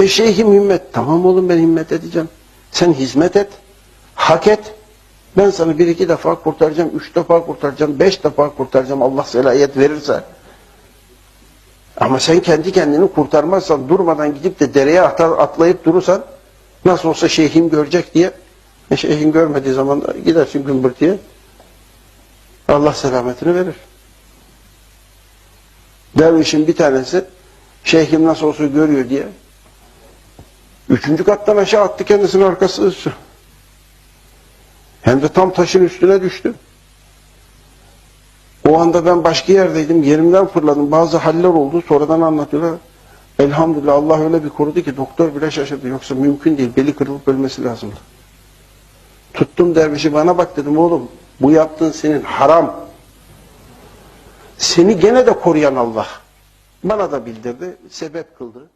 E şeyhim himmet. Tamam oğlum ben himmet edeceğim. Sen hizmet et. Hak et. Ben sana bir iki defa kurtaracağım, üç defa kurtaracağım, beş defa kurtaracağım Allah selayet verirse. Ama sen kendi kendini kurtarmazsan, durmadan gidip de dereye atlayıp durursan, nasıl olsa şeyhim görecek diye, e şeyhin görmediği zaman gidersin gümbürtüye, Allah selametini verir. Dervişin bir tanesi, şeyhim nasıl olsa görüyor diye, üçüncü kattan aşağı attı kendisinin arkası üstü. Hem de tam taşın üstüne düştü. O anda ben başka yerdeydim. Yerimden fırladım. Bazı haller oldu. Sonradan anlatıyorlar. Elhamdülillah Allah öyle bir korudu ki doktor bile şaşırdı. Yoksa mümkün değil. Beli kırılıp ölmesi lazımdı. Tuttum dervişi bana bak dedim oğlum. Bu yaptığın senin haram. Seni gene de koruyan Allah. Bana da bildirdi. Sebep kıldı.